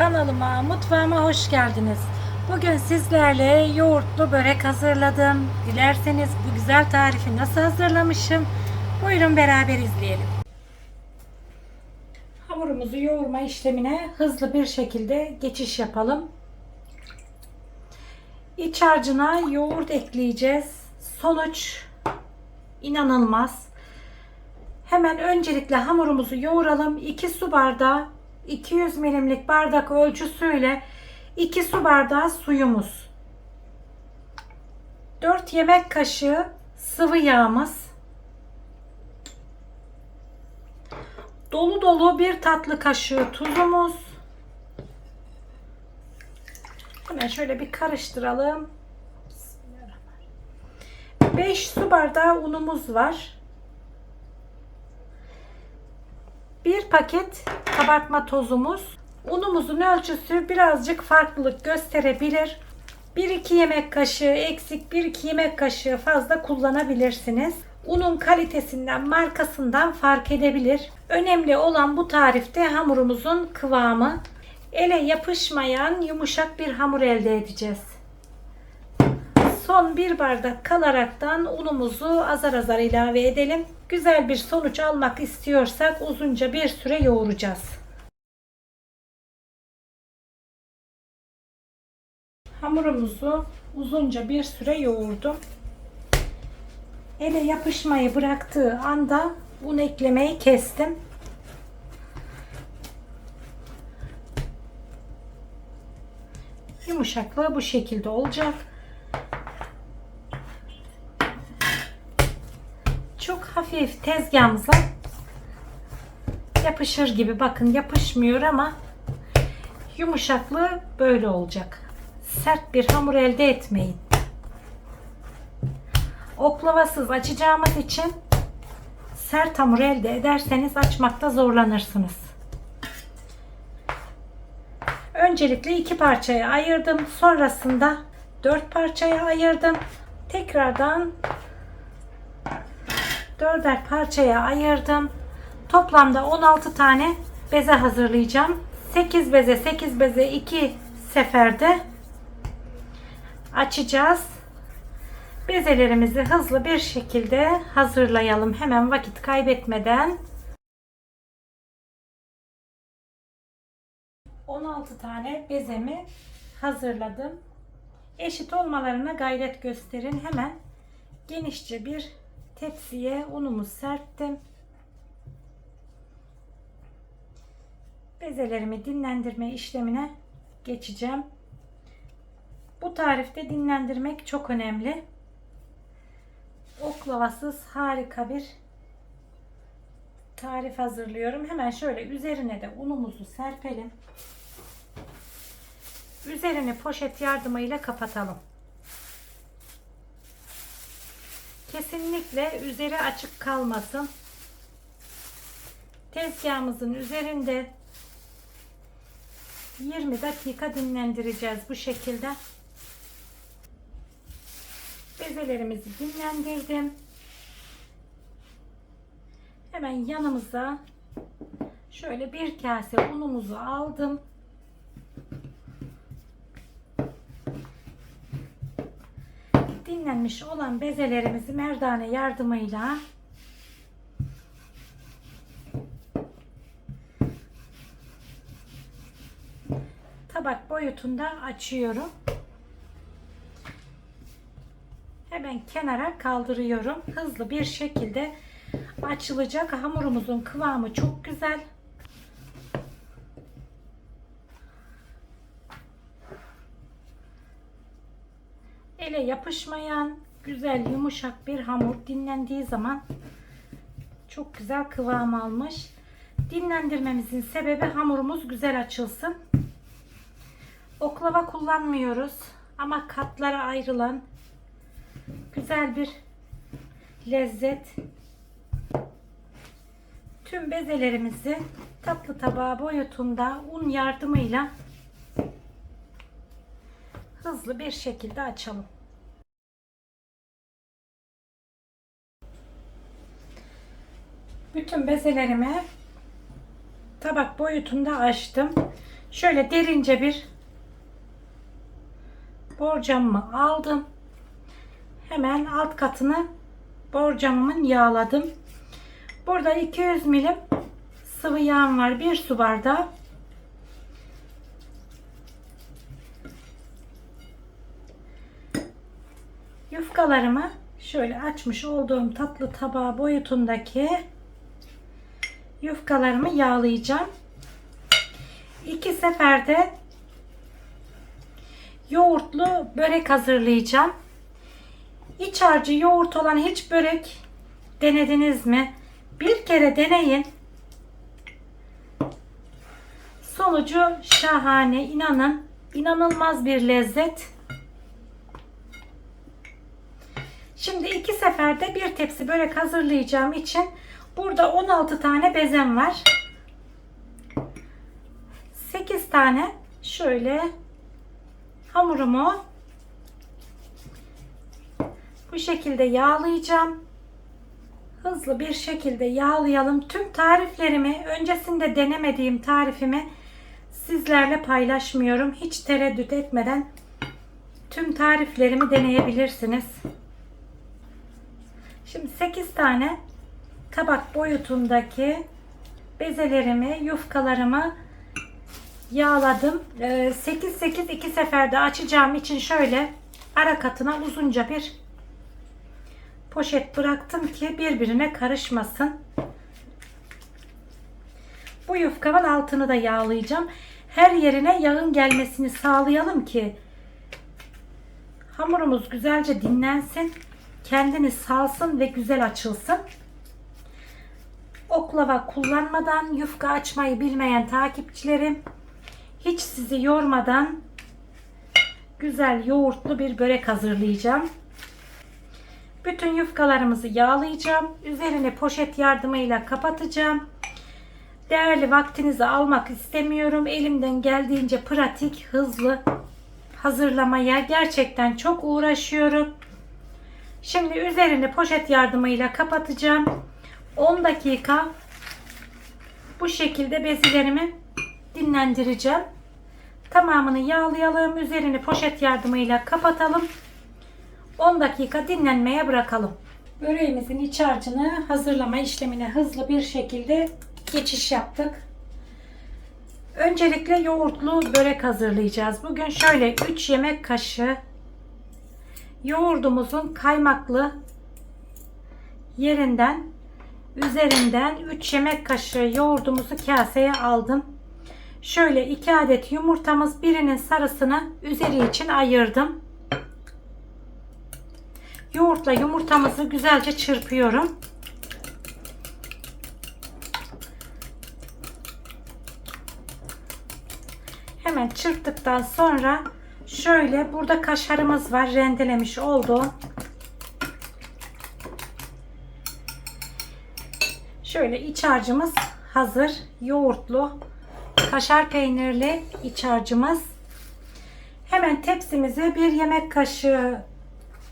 Kanalıma, mutfağıma hoş geldiniz. Bugün sizlerle yoğurtlu börek hazırladım. Dilerseniz bu güzel tarifi nasıl hazırlamışım? Buyurun beraber izleyelim. Hamurumuzu yoğurma işlemine hızlı bir şekilde geçiş yapalım. İç harcına yoğurt ekleyeceğiz. Sonuç inanılmaz. Hemen öncelikle hamurumuzu yoğuralım. 2 su bardağı 200 milimlik bardak ölçüsüyle 2 su bardağı suyumuz. 4 yemek kaşığı sıvı yağımız. Dolu dolu bir tatlı kaşığı tuzumuz. Hemen şöyle bir karıştıralım. 5 su bardağı unumuz var. Bir paket kabartma tozumuz. Unumuzun ölçüsü birazcık farklılık gösterebilir. 1-2 yemek kaşığı eksik, 1-2 yemek kaşığı fazla kullanabilirsiniz. Unun kalitesinden, markasından fark edebilir. Önemli olan bu tarifte hamurumuzun kıvamı. Ele yapışmayan yumuşak bir hamur elde edeceğiz. Son bir bardak kalaraktan unumuzu azar azar ilave edelim. Güzel bir sonuç almak istiyorsak uzunca bir süre yoğuracağız. Hamurumuzu uzunca bir süre yoğurdum. Ele yapışmayı bıraktığı anda un eklemeyi kestim. Yumuşaklığı bu şekilde olacak. Çok hafif tezgahımıza yapışır gibi. Bakın yapışmıyor ama yumuşaklığı böyle olacak. Sert bir hamur elde etmeyin. Oklavasız açacağımız için sert hamur elde ederseniz açmakta zorlanırsınız. Öncelikle iki parçaya ayırdım. Sonrasında dört parçaya ayırdım. Tekrardan dörder parçaya ayırdım. Toplamda 16 tane beze hazırlayacağım. 8 beze 8 beze 2 seferde açacağız. Bezelerimizi hızlı bir şekilde hazırlayalım. Hemen vakit kaybetmeden. 16 tane bezemi hazırladım. Eşit olmalarına gayret gösterin. Hemen genişçe bir tepsiye unumu serptim. Bezelerimi dinlendirme işlemine geçeceğim. Bu tarifte dinlendirmek çok önemli. Oklavasız harika bir tarif hazırlıyorum. Hemen şöyle üzerine de unumuzu serpelim. Üzerini poşet yardımıyla kapatalım. Kesinlikle üzeri açık kalmasın. Tezgahımızın üzerinde 20 dakika dinlendireceğiz bu şekilde. Bezelerimizi dinlendirdim. Hemen yanımıza şöyle bir kase unumuzu aldım. Dinlenmiş olan bezelerimizi merdane yardımıyla tabak boyutunda açıyorum. Hemen kenara kaldırıyorum. Hızlı bir şekilde açılacak. Hamurumuzun kıvamı çok güzel. Ele yapışmayan güzel yumuşak bir hamur dinlendiği zaman çok güzel kıvam almış. Dinlendirmemizin sebebi hamurumuz güzel açılsın. Oklava kullanmıyoruz ama katlara ayrılan güzel bir lezzet. Tüm bezelerimizi tatlı tabağı boyutunda un yardımıyla hızlı bir şekilde açalım. Bütün bezelerimi tabak boyutunda açtım. Şöyle derince bir borcamımı aldım. Hemen alt katını borcamımın yağladım. Burada 200 milim sıvı yağım var. Bir su bardağı. Yufkalarımı şöyle açmış olduğum tatlı tabağı boyutundaki yufkalarımı yağlayacağım. İki seferde yoğurtlu börek hazırlayacağım. İç harcı yoğurt olan hiç börek denediniz mi? Bir kere deneyin. Sonucu şahane. inanın. inanılmaz bir lezzet. Şimdi iki seferde bir tepsi börek hazırlayacağım için burada 16 tane bezem var. 8 tane şöyle hamurumu bu şekilde yağlayacağım. Hızlı bir şekilde yağlayalım. Tüm tariflerimi öncesinde denemediğim tarifimi sizlerle paylaşmıyorum. Hiç tereddüt etmeden tüm tariflerimi deneyebilirsiniz. Şimdi 8 tane tabak boyutundaki bezelerimi, yufkalarımı yağladım. 8-8 iki seferde açacağım için şöyle ara katına uzunca bir poşet bıraktım ki birbirine karışmasın. Bu yufkamın altını da yağlayacağım. Her yerine yağın gelmesini sağlayalım ki hamurumuz güzelce dinlensin. Kendini salsın ve güzel açılsın. Oklava kullanmadan yufka açmayı bilmeyen takipçilerim hiç sizi yormadan güzel yoğurtlu bir börek hazırlayacağım. Bütün yufkalarımızı yağlayacağım. Üzerini poşet yardımıyla kapatacağım. Değerli vaktinizi almak istemiyorum. Elimden geldiğince pratik, hızlı hazırlamaya gerçekten çok uğraşıyorum. Şimdi üzerini poşet yardımıyla kapatacağım. 10 dakika bu şekilde bezilerimi dinlendireceğim. Tamamını yağlayalım. Üzerini poşet yardımıyla kapatalım. 10 dakika dinlenmeye bırakalım. Böreğimizin iç harcını hazırlama işlemine hızlı bir şekilde geçiş yaptık. Öncelikle yoğurtlu börek hazırlayacağız. Bugün şöyle 3 yemek kaşığı yoğurdumuzun kaymaklı yerinden üzerinden 3 yemek kaşığı yoğurdumuzu kaseye aldım. Şöyle 2 adet yumurtamız birinin sarısını üzeri için ayırdım. Yoğurtla yumurtamızı güzelce çırpıyorum. Hemen çırptıktan sonra şöyle burada kaşarımız var rendelemiş olduğum. Şöyle iç harcımız hazır. Yoğurtlu, kaşar peynirli iç harcımız. Hemen tepsimize bir yemek kaşığı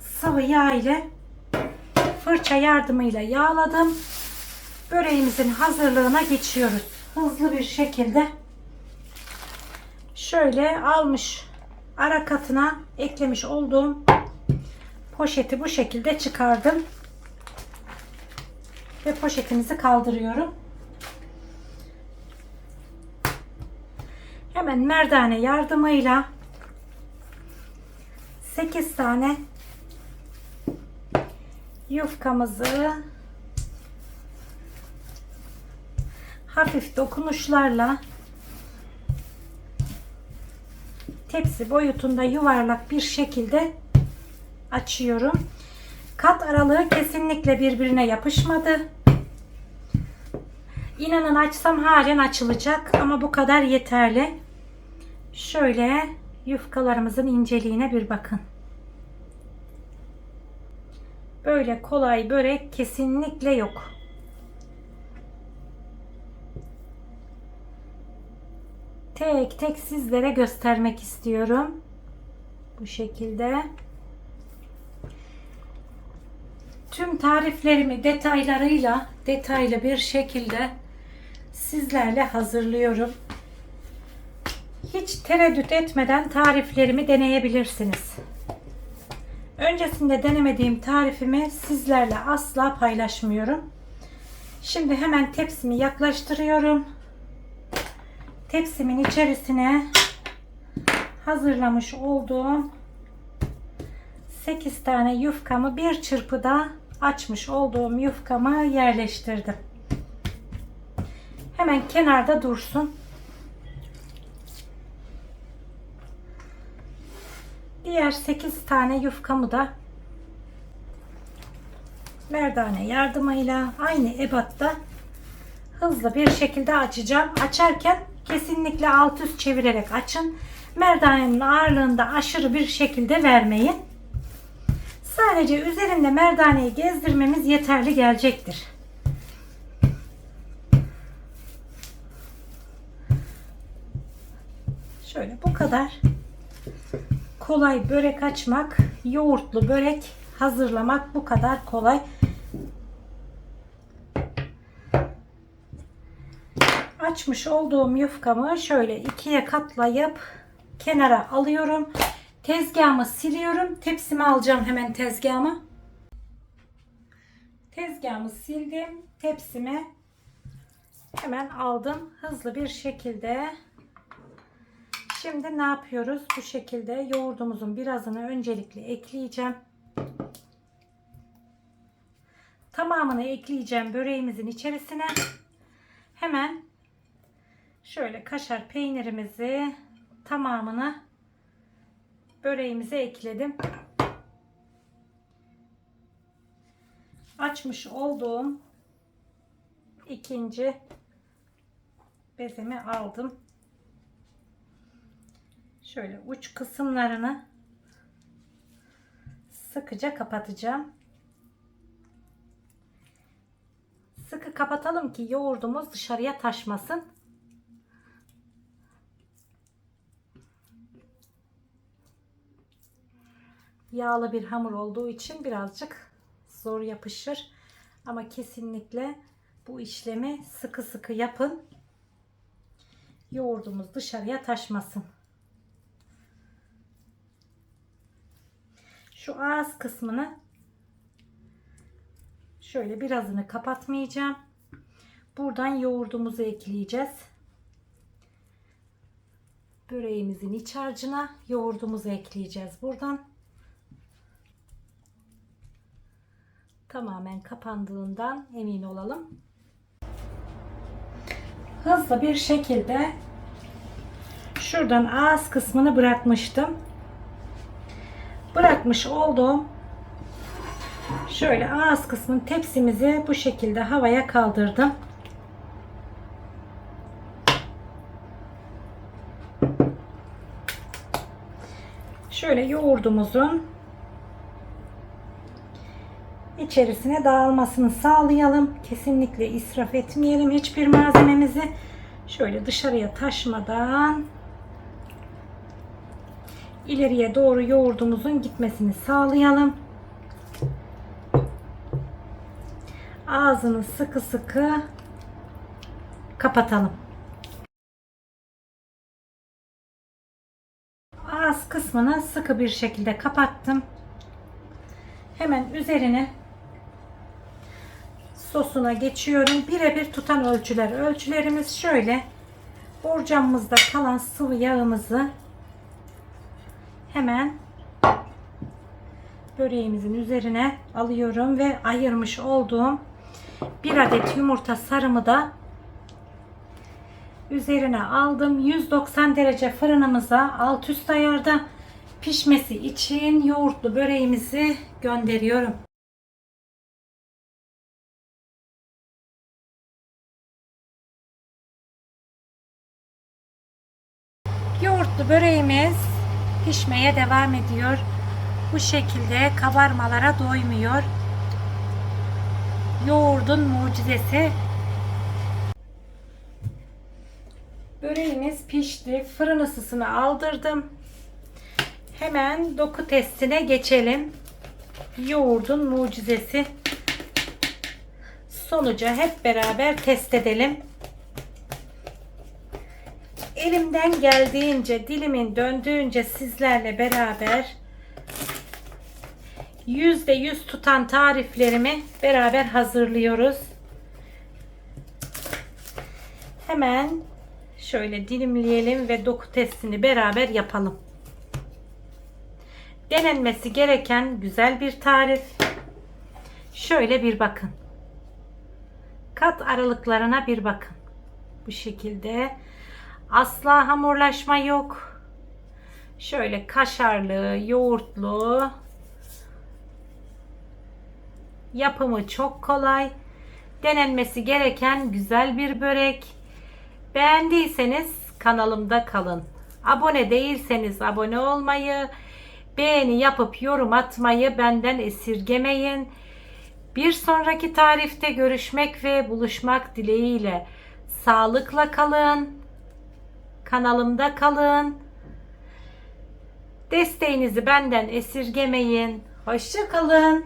sıvı yağ ile fırça yardımıyla yağladım. Böreğimizin hazırlığına geçiyoruz. Hızlı bir şekilde şöyle almış ara katına eklemiş olduğum poşeti bu şekilde çıkardım. Ve poşetimizi kaldırıyorum. Hemen merdane yardımıyla 8 tane yufkamızı hafif dokunuşlarla tepsi boyutunda yuvarlak bir şekilde açıyorum. Kat aralığı kesinlikle birbirine yapışmadı. İnanın açsam halen açılacak ama bu kadar yeterli. Şöyle yufkalarımızın inceliğine bir bakın. Böyle kolay börek kesinlikle yok. Tek tek sizlere göstermek istiyorum. Bu şekilde. Tüm tariflerimi detaylarıyla detaylı bir şekilde sizlerle hazırlıyorum. Hiç tereddüt etmeden tariflerimi deneyebilirsiniz. Öncesinde denemediğim tarifimi sizlerle asla paylaşmıyorum. Şimdi hemen tepsimi yaklaştırıyorum. Tepsimin içerisine hazırlamış olduğum 8 tane yufkamı bir çırpıda açmış olduğum yufkamı yerleştirdim. Hemen kenarda dursun. Diğer 8 tane yufkamı da merdane yardımıyla aynı ebatta hızlı bir şekilde açacağım. Açarken kesinlikle alt üst çevirerek açın. Merdanenin ağırlığını da aşırı bir şekilde vermeyin. Sadece üzerinde merdaneyi gezdirmemiz yeterli gelecektir. Şöyle bu kadar kolay börek açmak, yoğurtlu börek hazırlamak bu kadar kolay. Açmış olduğum yufkamı şöyle ikiye katlayıp kenara alıyorum. Tezgahımı siliyorum. Tepsimi alacağım hemen tezgahıma. Tezgahımı sildim. Tepsimi hemen aldım. Hızlı bir şekilde Şimdi ne yapıyoruz? Bu şekilde yoğurdumuzun birazını öncelikle ekleyeceğim. Tamamını ekleyeceğim böreğimizin içerisine. Hemen şöyle kaşar peynirimizi tamamını böreğimize ekledim. Açmış olduğum ikinci bezemi aldım şöyle uç kısımlarını sıkıca kapatacağım. Sıkı kapatalım ki yoğurdumuz dışarıya taşmasın. Yağlı bir hamur olduğu için birazcık zor yapışır. Ama kesinlikle bu işlemi sıkı sıkı yapın. Yoğurdumuz dışarıya taşmasın. Şu ağız kısmını şöyle birazını kapatmayacağım. Buradan yoğurdumuzu ekleyeceğiz. Böreğimizin iç harcına yoğurdumuzu ekleyeceğiz buradan. Tamamen kapandığından emin olalım. Hızlı bir şekilde şuradan ağız kısmını bırakmıştım bırakmış olduğum şöyle ağız kısmın tepsimizi bu şekilde havaya kaldırdım. Şöyle yoğurdumuzun içerisine dağılmasını sağlayalım. Kesinlikle israf etmeyelim hiçbir malzememizi. Şöyle dışarıya taşmadan ileriye doğru yoğurdumuzun gitmesini sağlayalım. Ağzını sıkı sıkı kapatalım. Ağız kısmını sıkı bir şekilde kapattım. Hemen üzerine sosuna geçiyorum. Birebir tutan ölçüler. Ölçülerimiz şöyle. Borcamımızda kalan sıvı yağımızı hemen böreğimizin üzerine alıyorum ve ayırmış olduğum bir adet yumurta sarımı da üzerine aldım. 190 derece fırınımıza alt üst ayarda pişmesi için yoğurtlu böreğimizi gönderiyorum. Pişmeye devam ediyor. Bu şekilde kabarmalara doymuyor. Yoğurdun mucizesi. Böreğimiz pişti. Fırın ısısını aldırdım. Hemen doku testine geçelim. Yoğurdun mucizesi. Sonuca hep beraber test edelim. Elimden geldiğince, dilimin döndüğünce sizlerle beraber yüzde yüz tutan tariflerimi beraber hazırlıyoruz. Hemen şöyle dilimleyelim ve doku testini beraber yapalım. Denenmesi gereken güzel bir tarif. Şöyle bir bakın. Kat aralıklarına bir bakın. Bu şekilde. Asla hamurlaşma yok. Şöyle kaşarlı, yoğurtlu. Yapımı çok kolay. Denenmesi gereken güzel bir börek. Beğendiyseniz kanalımda kalın. Abone değilseniz abone olmayı, beğeni yapıp yorum atmayı benden esirgemeyin. Bir sonraki tarifte görüşmek ve buluşmak dileğiyle sağlıkla kalın. Kanalımda kalın. Desteğinizi benden esirgemeyin. Hoşça kalın.